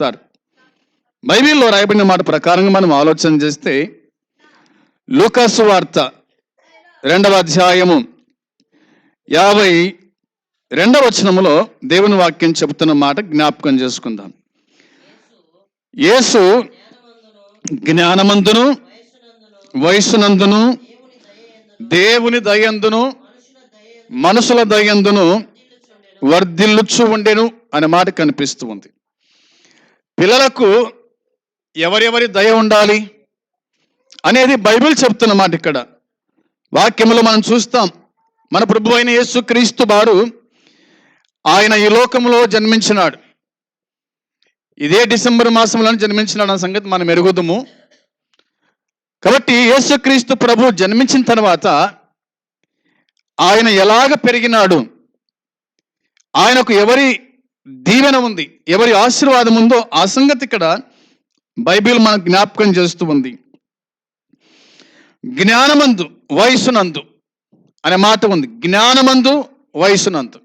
Sir బైబిల్లో రాయబడిన మాట ప్రకారంగా మనం ఆలోచన చేస్తే లూకాసు వార్త రెండవ అధ్యాయము యాభై రెండవ వచనములో దేవుని వాక్యం చెబుతున్న మాట జ్ఞాపకం చేసుకుందాం. యేసు జ్ఞానమందును వయసునందును దేవుని దయందును మనుషుల దయందును వర్ధిల్లుచు ఉండెను అనే మాట కనిపిస్తూ ఉంది. పిల్లలకు ఎవరెవరి దయ ఉండాలి అనేది బైబిల్ చెప్తున్నమాట ఇక్కడ. వాక్యములో మనం చూస్తాం మన ప్రభు అయిన యేసు క్రీస్తు వారు ఆయన ఈ లోకంలో జన్మించినాడు. ఇదే డిసెంబర్ మాసంలో జన్మించినాడు అన్న సంగతి మనం ఎరుగుదము. కాబట్టి యేసుక్రీస్తు ప్రభు జన్మించిన తర్వాత ఆయన ఎలాగ పెరిగినాడు ఆయనకు ఎవరి దీవెన ఉంది ఎవరి ఆశీర్వాదం ఉందో ఆ సంగతి ఇక్కడ బైబిల్ మనకు జ్ఞాపకం చేస్తూ ఉంది. జ్ఞానమందు వయసునందు అనే మాట ఉంది. జ్ఞానమందు వయసునందు.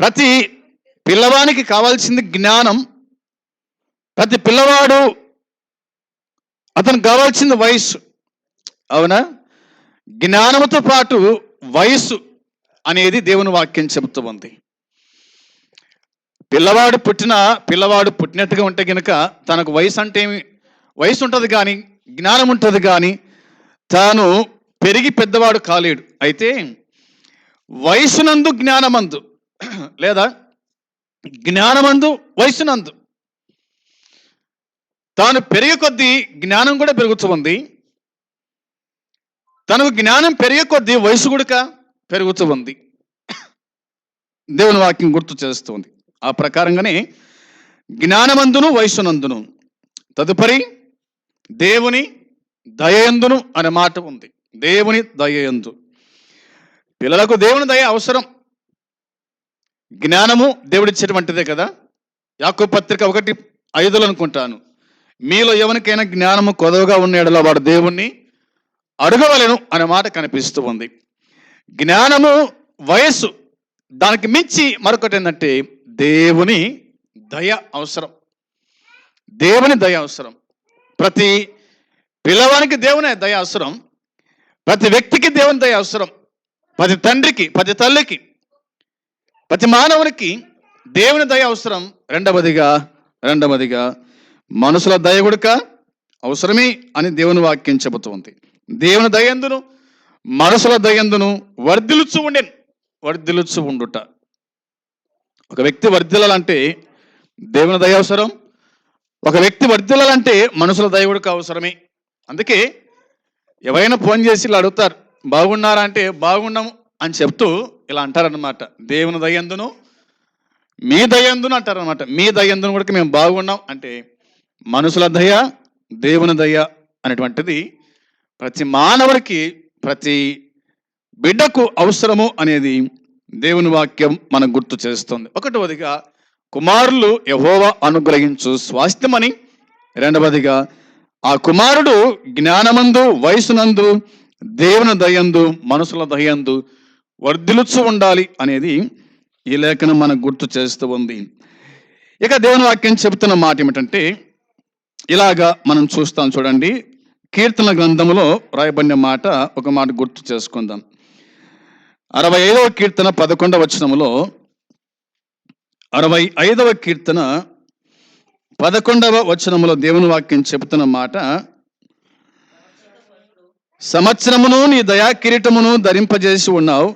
ప్రతి పిల్లవానికి కావాల్సింది జ్ఞానం. ప్రతి పిల్లవాడు అతనికి కావాల్సింది వయస్సు. అవునా? జ్ఞానముతో పాటు వయస్సు అనేది దేవుని వాక్యం చెబుతూ ఉంది. పిల్లవాడు పుట్టిన పిల్లవాడు పుట్టినట్టుగా ఉంటే గనుక తనకు వయసు అంటే ఏమి వయసు ఉంటుంది కానీ జ్ఞానం ఉంటుంది కానీ తాను పెరిగి పెద్దవాడు కాలేడు. అయితే వయసునందు జ్ఞానమందు లేదా జ్ఞానమందు వయసునందు తాను పెరిగే కొద్దీ జ్ఞానం కూడా పెరుగుతూ ఉంది. తనకు జ్ఞానం పెరిగే కొద్దీ వయసు కూడా పెరుగుతూ ఉంది. దేవుని వాక్యం గుర్తు చేస్తుంది ఆ ప్రకారంగానే జ్ఞానమందును వయసునందును తదుపరి దేవుని దయయందును అనే మాట ఉంది. దేవుని దయయందు. పిల్లలకు దేవుని దయ అవసరం. జ్ఞానము దేవుడిచ్చేటువంటిదే కదా. యాకో పత్రిక ఒకటి ఐదులు అనుకుంటాను. మీలో ఎవరికైనా జ్ఞానము కొదవగా ఉన్న వాడు దేవుణ్ణి అడగవలను అనే మాట కనిపిస్తూ ఉంది. జ్ఞానము వయస్సు దానికి మించి మరొకటి ఏంటంటే దేవుని దయ అవసరం. దేవుని దయ అవసరం. ప్రతి పిల్లవానికి దేవుని దయ అవసరం. ప్రతి వ్యక్తికి దేవుని దయ అవసరం. ప్రతి తండ్రికి ప్రతి తల్లికి ప్రతి మానవునికి దేవుని దయ అవసరం. రెండవదిగా రెండవదిగా మనుషుల దయ గుడక అవసరమే అని దేవుని వాక్యం చెబుతుంది. దేవుని దయందును మనసుల దయందును వర్ధిలుచు ఉండెను వర్ధిలుచు ఉండుట. ఒక వ్యక్తి వర్ధిల్లాలంటే దేవుని దయ అవసరం ఒక వ్యక్తి వర్ధిల్లాలంటే మనుషుల దయ అవసరమే. అందుకే ఎవరైనా ఫోన్ చేసి ఇలా అడుగుతారు బాగున్నారా? అంటే బాగున్నాము అని చెప్తూ ఇలా అంటారనమాట దేవుని దయందును మీ దయందును అంటారనమాట మీ దయందును కూడా మేము బాగున్నాం. అంటే మనుషుల దయ దేవుని దయ అనేటువంటిది ప్రతి మానవుడికి ప్రతి బిడ్డకు అవసరము అనేది దేవుని వాక్యం మనకు గుర్తు చేస్తుంది. ఒకటవదిగా కుమారులు యహోవ అనుగ్రహించు స్వాస్థ్యమని. రెండవదిగా ఆ కుమారుడు జ్ఞానమందు వయసునందు దేవుని దయందు మనసుల దయందు వర్ధిలుచు ఉండాలి అనేది ఈ లేఖనం మనకు గుర్తు చేస్తూ ఉంది. ఇక దేవుని వాక్యం చెబుతున్న మాట ఏమిటంటే ఇలాగా మనం చూస్తాం చూడండి. కీర్తన గ్రంథంలో రాయబడిన మాట ఒక మాట గుర్తు చేసుకుందాం. అరవై ఐదవ కీర్తన పదకొండవ వచనములో అరవై ఐదవ కీర్తన పదకొండవ వచనములో దేవుని వాక్యం చెబుతున్న మాట సంవత్సరమును నీ దయా కిరీటమును ధరింపజేసి ఉన్నావు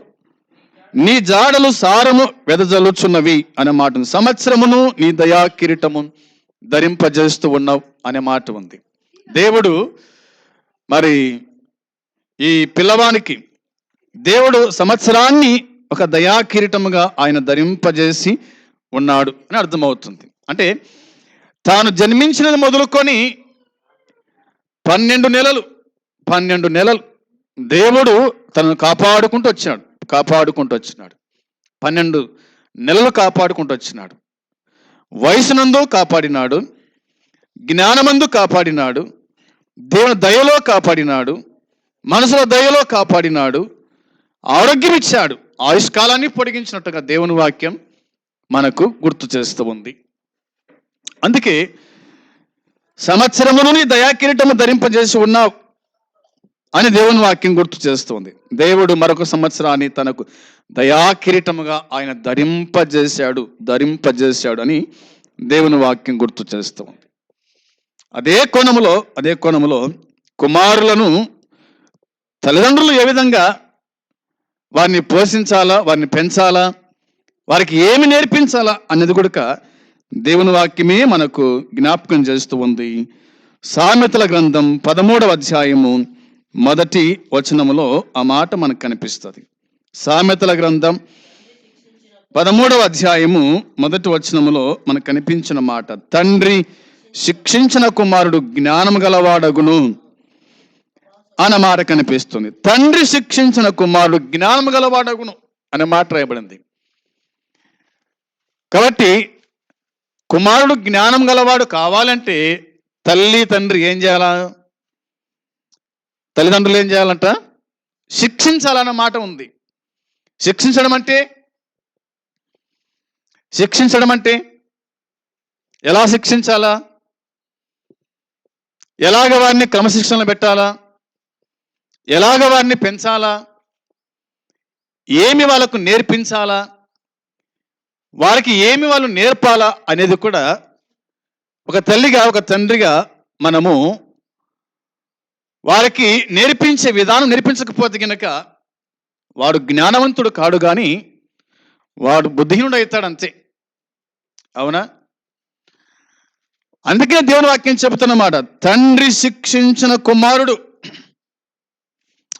నీ జాడలు సారము వెదజల్లుచున్నవి అనే మాట ఉంది. సంవత్సరమును నీ దయా కిరీటము ధరింపజేస్తూ ఉన్నావు అనే మాట ఉంది దేవుడు మరి ఈ పిల్లవానికి దేవుడు సంవత్సరాన్ని ఒక దయాకిరీటముగా ఆయన ధరింపజేసి ఉన్నాడు అని అర్థమవుతుంది. అంటే తాను జన్మించినది మొదలుకొని పన్నెండు నెలలు పన్నెండు నెలలు దేవుడు తనను కాపాడుకుంటూ వచ్చినాడు కాపాడుకుంటూ వచ్చినాడు. పన్నెండు నెలలు కాపాడుకుంటూ వచ్చినాడు. వయసునందు కాపాడినాడు జ్ఞానమందు కాపాడినాడు దేవుని దయలో కాపాడినాడు మనసుల దయలో కాపాడినాడు ఆరోగ్యం ఇచ్చాడు ఆయుష్కాలాన్ని పొడిగించినట్టుగా దేవుని వాక్యం మనకు గుర్తు చేస్తూ ఉంది. అందుకే సంవత్సరమును దయాకిరీటము ధరింపజేసి ఉన్నావు అని దేవుని వాక్యం గుర్తు చేస్తుంది దేవుడు మరొక సంవత్సరాన్ని తనకు దయాకిరీటముగా ఆయన ధరింపజేశాడు ధరింపజేశాడు అని దేవుని వాక్యం గుర్తు చేస్తూ ఉంది. అదే కోణములో అదే కోణములో కుమారులను తల్లిదండ్రులు ఏ విధంగా వారిని పోషించాలా వారిని పెంచాలా వారికి ఏమి నేర్పించాలా అన్నది కూడా దేవుని వాక్యమే మనకు జ్ఞాపకం చేస్తూ ఉంది. సామెతల గ్రంథం పదమూడవ అధ్యాయము మొదటి వచనములో ఆ మాట మనకు కనిపిస్తుంది. సామెతల గ్రంథం పదమూడవ అధ్యాయము మొదటి వచనములో మనకు కనిపించిన మాట తండ్రి శిక్షించిన కుమారుడు జ్ఞానము గలవాడగును. అన్న మాట కనిపిస్తుంది. తండ్రి శిక్షించిన కుమారుడు జ్ఞానం గలవాడగును అనే మాట రాయబడింది. కాబట్టి కుమారుడు జ్ఞానం గలవాడు కావాలంటే తల్లి తండ్రి ఏం చేయాలా? తల్లిదండ్రులు ఏం చేయాలంట? శిక్షించాలన్న మాట ఉంది. శిక్షించడం అంటే? శిక్షించడం అంటే ఎలా శిక్షించాలా? ఎలాగ వారిని క్రమశిక్షణలో పెట్టాలా? ఎలాగ వారిని పెంచాలా? ఏమి వాళ్ళకు నేర్పించాలా? వారికి ఏమి వాళ్ళు నేర్పాలా అనేది కూడా ఒక తల్లిగా ఒక తండ్రిగా మనము వారికి నేర్పించే విధానం నేర్పించకపోతే గనక వాడు జ్ఞానవంతుడు కాడు కానీ వాడు బుద్ధిహీనుడు అవుతాడు అంతే అవునా? అందుకే దేవుని వాక్యం చెబుతున్నమాట తండ్రి శిక్షించిన కుమారుడు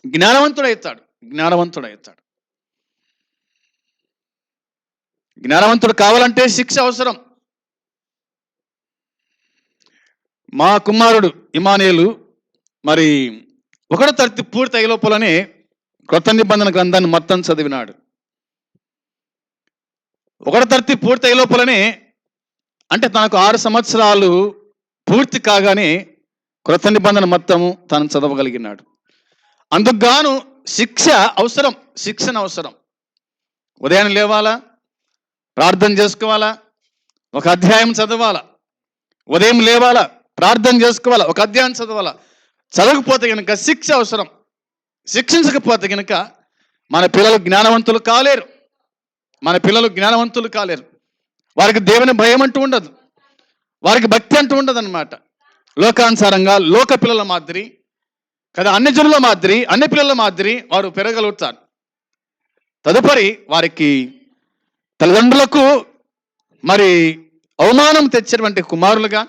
జ్ఞానవంతుడు అవుతాడు జ్ఞానవంతుడు జ్ఞానవంతుడు కావాలంటే శిక్ష అవసరం. మా కుమారుడు ఇమానేలు మరి ఒకటో తరగతి పూర్తి అయ్యే లోపలనే క్రొత్త నిబంధన గ్రంథాన్ని మొత్తం చదివినాడు. ఒకటో తరగతి పూర్తి అయ్యే లోపలనే అంటే తనకు ఆరు సంవత్సరాలు పూర్తి కాగానే క్రొత్త నిబంధన మొత్తము తను చదవగలిగినాడు. అందుకుగాను శిక్ష అవసరం శిక్షణ అవసరం. ఉదయం లేవాలా? ప్రార్థన చేసుకోవాలా? ఒక అధ్యాయం చదవాలా? ఉదయం లేవాలా? ప్రార్థన చేసుకోవాలా? ఒక అధ్యాయం చదవాలా? చదవకపోతే కనుక శిక్ష అవసరం. శిక్షించకపోతే కనుక మన పిల్లలు జ్ఞానవంతులు కాలేరు. మన పిల్లలు జ్ఞానవంతులు కాలేరు. వారికి దేవుని భయం అంటూ ఉండదు. వారికి భక్తి అంటూ ఉండదు అనమాట లోకానుసారంగా లోక పిల్లల మాదిరి కదా అన్ని జనుల మాదిరి అన్ని పిల్లల మాదిరి వారు పెరగలుగుతారు. తదుపరి వారికి తల్లిదండ్రులకు మరి అవమానం తెచ్చినటువంటి కుమారులుగా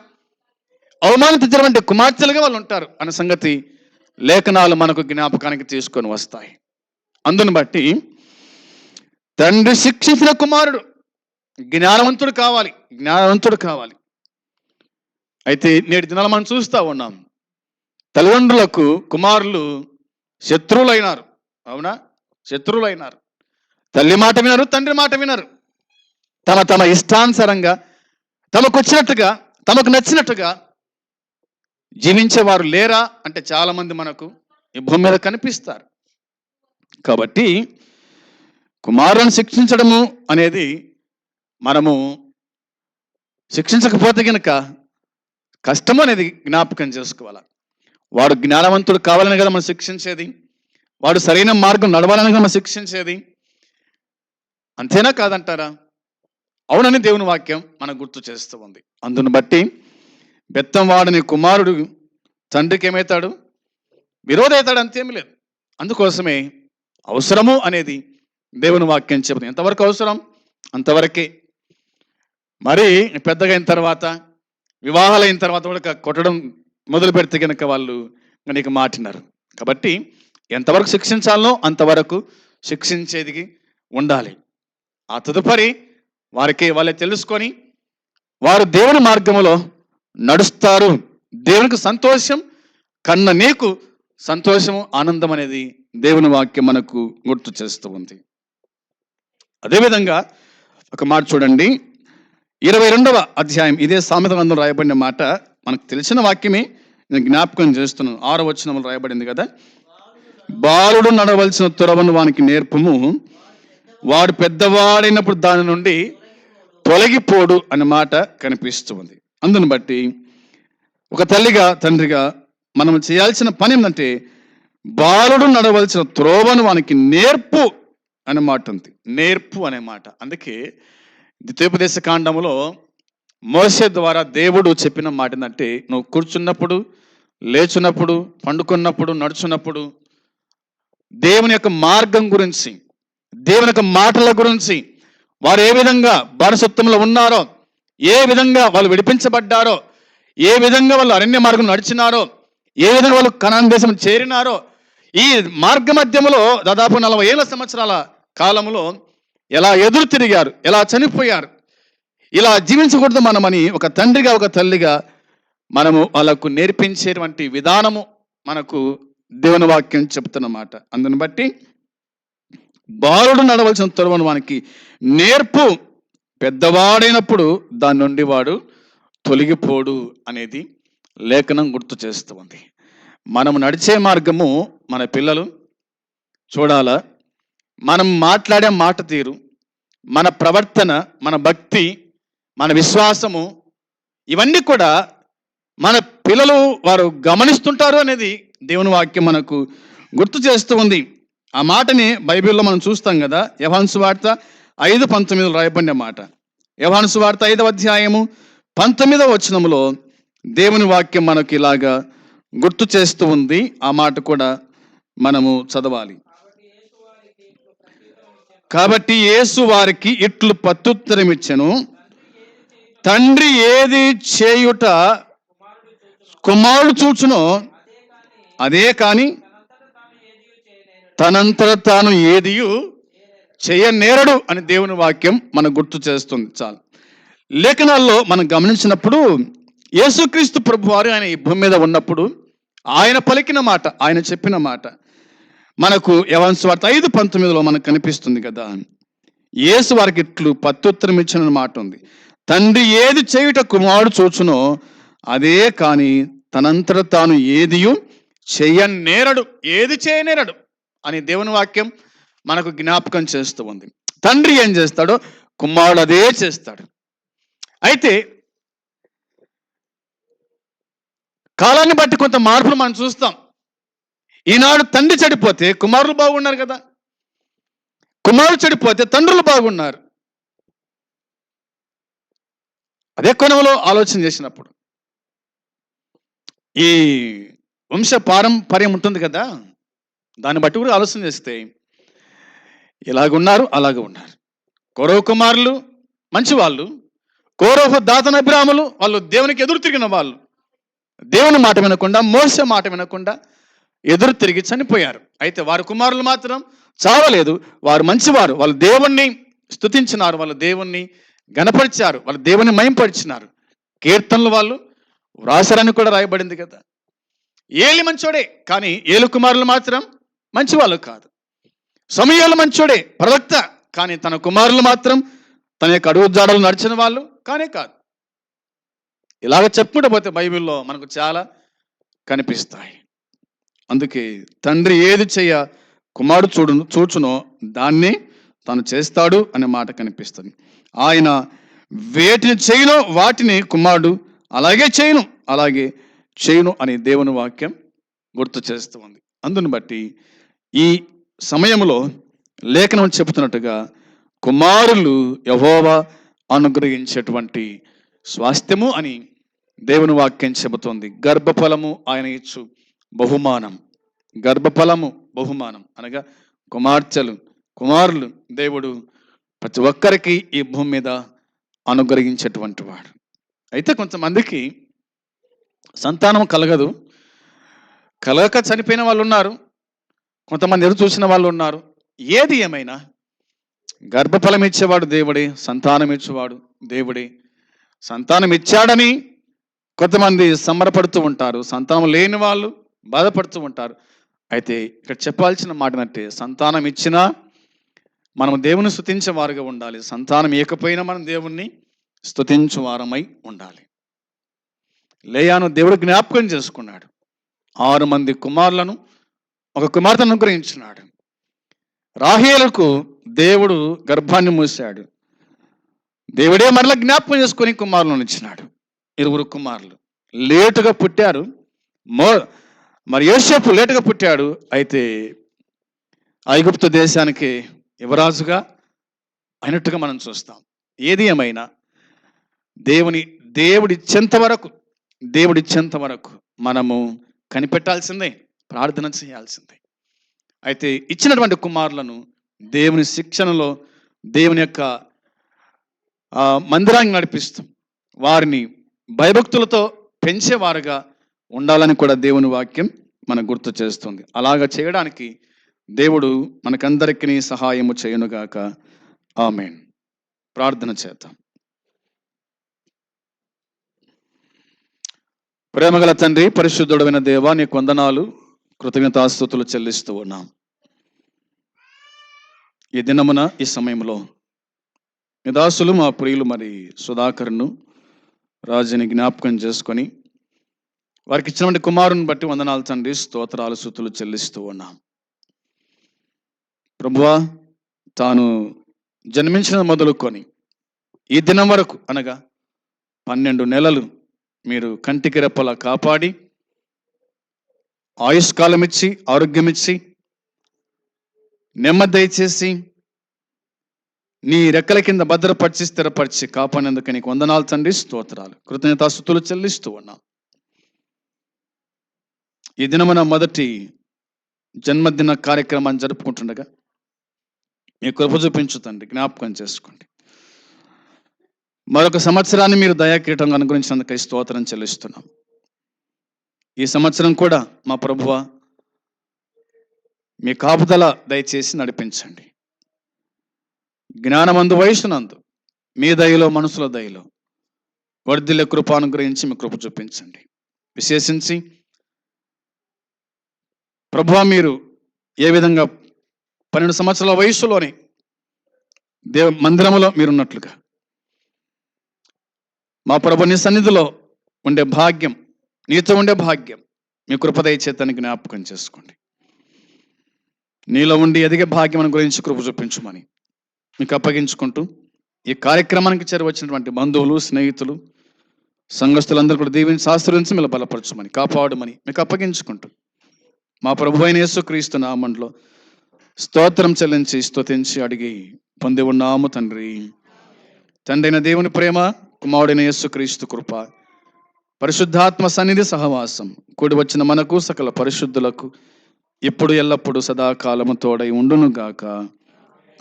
అవమానం తెచ్చినటువంటి కుమార్తెలుగా వాళ్ళు ఉంటారు. అన్న సంగతి లేఖనాలు మనకు జ్ఞాపకానికి తీసుకొని వస్తాయి. అందును బట్టి తండ్రి శిక్షించిన కుమారుడు జ్ఞానవంతుడు కావాలి జ్ఞానవంతుడు కావాలి. అయితే నేటి దినాలు మనం చూస్తూ ఉన్నాం. తల్లిదండ్రులకు కుమారులు శత్రువులైనారు. అవునా? శత్రువులైనారు. తల్లి మాట వినరు తండ్రి మాట వినరు. తమ తమ ఇష్టానుసారంగా తమకు వచ్చినట్టుగా తమకు నచ్చినట్టుగా జీవించేవారు లేరా అంటే చాలామంది మనకు ఈ భూమి మీద కనిపిస్తారు. కాబట్టి కుమారులను శిక్షించడము అనేది మనము శిక్షించకపోతే కనుక కష్టం అనేది జ్ఞాపకం చేసుకోవాలి. వాడు జ్ఞానవంతుడు కావాలని కదా మనం శిక్షించేది? వాడు సరైన మార్గం నడవాలని కదా మనం శిక్షించేది? అంతేనా కాదంటారా? అవునని దేవుని వాక్యం మనకు గుర్తు చేస్తూ ఉంది. అందును బట్టి బెత్తం వాడని కుమారుడు తండ్రికి ఏమవుతాడు విరోధవుతాడు అంతేమీ లేదు. అందుకోసమే అవసరము అనేది దేవుని వాక్యం చెబుతుంది. ఎంతవరకు అవసరం? అంతవరకే. మరి పెద్దగా అయిన తర్వాత వివాహాలైన తర్వాత కూడా కొట్టడం మొదలు పెడితే కనుక వాళ్ళు నీకు మాటినారు. కాబట్టి ఎంతవరకు శిక్షించాలనో అంతవరకు శిక్షించేది ఉండాలి. ఆ తదుపరి వారికి వాళ్ళే తెలుసుకొని వారు దేవుని మార్గములో నడుస్తారు. దేవునికి సంతోషం కన్న నీకు సంతోషము ఆనందం అనేది దేవుని వాక్యం మనకు గుర్తు చేస్తూ ఉంది. అదేవిధంగా ఒక మాట చూడండి. ఇరవై రెండవ అధ్యాయం ఇదే సామెత గ్రంథం రాయబడిన మాట. మనకు తెలిసిన వాక్యమే నేను జ్ఞాపకం చేస్తున్నాను. ఆరో వచనములు రాయబడింది కదా? బాలుడు నడవలసిన తురవను వానికి నేర్పము. వాడు పెద్దవాడైనప్పుడు దాని నుండి తొలగిపోడు అనే మాట కనిపిస్తుంది అందును బట్టి ఒక తల్లిగా తండ్రిగా మనం చేయాల్సిన పని ఏంటంటే బాలుడు నడవలసిన త్రోవను వానికి నేర్పు అనే మాట ఉంది. నేర్పు అనే మాట. అందుకే ద్వితీయోపదేశ కాండములో మోసే ద్వారా దేవుడు చెప్పిన మాట ఏంటంటే నువ్వు కూర్చున్నప్పుడు లేచున్నప్పుడు పండుకున్నప్పుడు నడుచున్నప్పుడు దేవుని యొక్క మార్గం గురించి దేవుని యొక్క మాటల గురించి వారు ఏ విధంగా బానిసత్వంలో ఉన్నారో ఏ విధంగా వాళ్ళు విడిపించబడ్డారో ఏ విధంగా వాళ్ళు అరణ్య మార్గం నడిచినారో ఏ విధంగా వాళ్ళు కణాన్ దేశం చేరినారో ఈ మార్గ మధ్యములో దాదాపు నలభై ఏళ్ళ సంవత్సరాల కాలంలో ఎలా ఎదురు తిరిగారు ఎలా చనిపోయారు ఇలా జీవించకూడదు మనమని ఒక తండ్రిగా ఒక తల్లిగా మనము వాళ్ళకు నేర్పించేటువంటి విధానము మనకు దేవుని వాక్యం చెప్తున్నమాట. అందుని బట్టి బాలుడు నడవలసిన తొలవను వానికి నేర్పు పెద్దవాడైనప్పుడు దాని నుండి వాడు తొలగిపోడు అనేది లేఖనం గుర్తు చేస్తూ ఉంది. మనం నడిచే మార్గము మన పిల్లలు చూడాలా? మనం మాట్లాడే మాట తీరు మన ప్రవర్తన మన భక్తి మన విశ్వాసము ఇవన్నీ కూడా మన పిల్లలు వారు గమనిస్తుంటారు అనేది దేవుని వాక్యం మనకు గుర్తు చేస్తూ ఉంది. ఆ మాటని బైబిల్లో మనం చూస్తాం కదా యవాన్సు వార్త ఐదు పంతొమ్మిదిలో రాయబడిన మాట. యవాన్సు వార్త ఐదవ అధ్యాయము పంతొమ్మిదవ వచనములో దేవుని వాక్యం మనకు ఇలాగా గుర్తు చేస్తూ ఉంది. ఆ మాట కూడా మనము చదవాలి. కాబట్టి యేసు వారికి ఇట్లు పత్తుత్తరం ఇచ్చెను తండ్రి ఏది చేయుట కుమారుడు చూచును అదే కాని తనంతట తాను ఏదియు చేయనేరడు అని దేవుని వాక్యం మనకు గుర్తు చేస్తుంది. చాలు. లేఖనాల్లో మనం గమనించినప్పుడు యేసుక్రీస్తు ప్రభు వారు ఆయన ఈ భూమి మీద ఉన్నప్పుడు ఆయన పలికిన మాట ఆయన చెప్పిన మాట మనకు యవన్స్ వార్త ఐదు పంతొమ్మిదిలో మనకు కనిపిస్తుంది కదా. యేసు వారికి ఇట్లు పత్తుత్తరం ఇచ్చిన మాట ఉంది. తండ్రి ఏది చేయుట కుమారుడు చూచునో అదే కాని తనంతట తాను ఏదియు చేయనేరడు ఏది చేయనేరడు అని దేవుని వాక్యం మనకు జ్ఞాపకం చేస్తూ ఉంది. తండ్రి ఏం చేస్తాడో? కుమారుడు అదే చేస్తాడు. అయితే కాలాన్ని బట్టి కొంత మార్పులు మనం చూస్తాం. ఈనాడు తండ్రి చెడిపోతే కుమారులు బాగున్నారు కదా. కుమారుడు చెడిపోతే తండ్రులు బాగున్నారు. అదే కోణంలో ఆలోచన చేసినప్పుడు. ఈ వంశ పారంపర్యం ఉంటుంది కదా దాన్ని బట్టి కూడా ఆలోచన చేస్తే ఇలాగున్నారు అలాగే ఉన్నారు కౌరవ కుమారులు మంచి వాళ్ళు కౌరవ దాతన అభిరాములు వాళ్ళు దేవునికి ఎదురు తిరిగిన వాళ్ళు. దేవుని మాట వినకుండా మోస మాట వినకుండా ఎదురు తిరిగి చనిపోయారు. అయితే వారి కుమారులు మాత్రం చావలేదు. వారు మంచివారు. వాళ్ళు దేవుణ్ణి స్తుతించినారు. వాళ్ళ దేవుణ్ణి గణపరిచారు. వాళ్ళ దేవుని మయంపరిచినారు. కీర్తనలు వాళ్ళు వ్రాసరని కూడా రాయబడింది కదా. ఏలి మంచోడే కానీ ఏలు కుమారులు మాత్రం మంచివాళ్ళు కాదు. సమయాలు మంచోడే ప్రవక్త కానీ తన కుమారులు మాత్రం తన యొక్క అడుగు జాడలు నడిచిన వాళ్ళు కానే కాదు. ఇలాగ చెప్పుకుంటూ పోతే బైబిల్లో మనకు చాలా కనిపిస్తాయి. అందుకే తండ్రి ఏది చేయ కుమారుడు చూడు చూచునో దాన్ని తను చేస్తాడు అనే మాట కనిపిస్తుంది. ఆయన వేటిని చేయను వాటిని కుమారుడు అలాగే చేయను అలాగే చేయను అని దేవుని వాక్యం గుర్తు చేస్తూ ఉంది. అందుని బట్టి ఈ సమయంలో లేఖనం చెబుతున్నట్టుగా కుమారులు యహోవా అనుగ్రహించేటువంటి స్వాస్థ్యము అని దేవుని వాక్యం చెబుతోంది. గర్భఫలము ఆయన ఇచ్చు బహుమానం. గర్భఫలము బహుమానం అనగా కుమార్తెలు కుమారులు దేవుడు ప్రతి ఒక్కరికి ఈ భూమి మీద అనుగ్రహించేటువంటి వాడు. అయితే కొంతమందికి సంతానం కలగదు. కలగక చనిపోయిన వాళ్ళు ఉన్నారు. కొంతమంది ఎదురు చూసిన వాళ్ళు ఉన్నారు. ఏది ఏమైనా గర్భఫలం ఇచ్చేవాడు దేవుడే సంతానం ఇచ్చేవాడు దేవుడే. సంతానం ఇచ్చాడని కొంతమంది సంబరపడుతూ ఉంటారు. సంతానం లేని వాళ్ళు బాధపడుతూ ఉంటారు. అయితే ఇక్కడ చెప్పాల్సిన మాట అంటే సంతానం ఇచ్చినా మనం దేవుని స్థుతించేవారుగా ఉండాలి. సంతానం ఇవ్వకపోయినా మనం దేవుణ్ణి స్థుతించువారమై ఉండాలి. లేయాను దేవుడు జ్ఞాపకం చేసుకున్నాడు. ఆరు మంది కుమారులను ఒక కుమార్తెను అనుగ్రహించినాడు. రాహేలకు దేవుడు గర్భాన్ని మూశాడు. దేవుడే మరలా జ్ఞాపకం చేసుకొని కుమారులను ఇచ్చినాడు. ఇరువురు కుమారులు. లేటుగా పుట్టారు. మో మరి యోసేపు లేటుగా పుట్టాడు. అయితే ఐగుప్తు దేశానికి యువరాజుగా అయినట్టుగా మనం చూస్తాం. ఏది ఏమైనా దేవుని దేవుడిచ్చేంత వరకు దేవుడిచ్చేంత వరకు మనము కనిపెట్టాల్సిందే ప్రార్థన చేయాల్సిందే. అయితే ఇచ్చినటువంటి కుమారులను దేవుని శిక్షణలో దేవుని యొక్క మందిరాన్ని నడిపిస్తాం వారిని భయభక్తులతో పెంచేవారుగా ఉండాలని కూడా దేవుని వాక్యం మనకు గుర్తు చేస్తుంది. అలాగ చేయడానికి దేవుడు మనకందరికీ సహాయము చేయనుగాక. ఆమెన్. ప్రార్థన చేద్దాం. ప్రేమగల తండ్రి పరిశుద్ధుడమైన దేవా నీ కొందనాలు కృతజ్ఞతాస్తుతులు చెల్లిస్తూ ఉన్నాం. ఈ దినమున ఈ సమయంలో మీ దాసులు మా ప్రియులు మరి సుధాకర్ను రాజుని జ్ఞాపకం చేసుకొని వారికి ఇచ్చినటువంటి కుమారుని బట్టి వందనాలు తండ్రి స్తోత్రాలు సుతులు చెల్లిస్తూ ఉన్నాం. ప్రభువా తాను జన్మించిన మొదలుకొని ఈ దినం వరకు అనగా పన్నెండు నెలలు మీరు కంటికి రెప్పలా కాపాడి ఆయుష్కాలం ఇచ్చి ఆరోగ్యం ఇచ్చి నెమ్మది దయచేసి నీ రెక్కల కింద భద్రపరిచి స్థిరపరిచి కాపాడినందుకు నీకు వందనాలు తండ్రి స్తోత్రాలు. కృతజ్ఞతాస్తుతులు చెల్లిస్తూ ఉన్నాం. ఈ దినమున మొదటి జన్మదిన కార్యక్రమాన్ని జరుపుకుంటుండగా మీ కృప చూపించు తండ్రి జ్ఞాపకం చేసుకోండి. మరొక సంవత్సరాన్ని మీరు దయాకీటంగా అందుకే స్తోత్రం చెల్లిస్తున్నాం. ఈ సంవత్సరం కూడా మా ప్రభువ మీ కాపుదల దయచేసి నడిపించండి. జ్ఞానమందు వయసునందు మీ దయలో మనసుల దయలో వర్ధిల్ల కృప అనుగ్రహించి మీ కృప చూపించండి. విశేషించి ప్రభువ మీరు ఏ విధంగా పన్నెండు సంవత్సరాల వయసులోనే దేవ మందిరములో మీరున్నట్లుగా. మా ప్రభు నీ సన్నిధిలో ఉండే భాగ్యం నీతో ఉండే భాగ్యం మీ కృపదయ చేతానికి జ్ఞాపకం చేసుకోండి. నీలో ఉండి ఎదిగే భాగ్యం గురించి కృప చూపించమని మీకు అప్పగించుకుంటూ ఈ కార్యక్రమానికి చేరవచ్చినటువంటి బంధువులు స్నేహితులు సంఘస్థులందరూ కూడా దీవించి శాస్త్రించి మీరు బలపరచమని కాపాడమని మీకు అప్పగించుకుంటూ మా ప్రభు అయిన యేసుక్రీస్తు నామంలో స్తోత్రం చెల్లించి స్తుతించి అడిగి పొంది ఉన్నాము తండ్రి. తండ్రి దేవుని ప్రేమ కుమారుడైన యేసుక్రీస్తు కృప పరిశుద్ధాత్మ సన్నిధి సహవాసం కూడి వచ్చిన మనకు సకల పరిశుద్ధులకు ఇప్పుడు ఎల్లప్పుడూ సదాకాలము తోడై ఉండును గాక.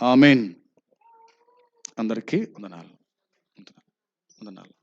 ఆమెన్. అందరికీ వందనాలు. వందనాలు.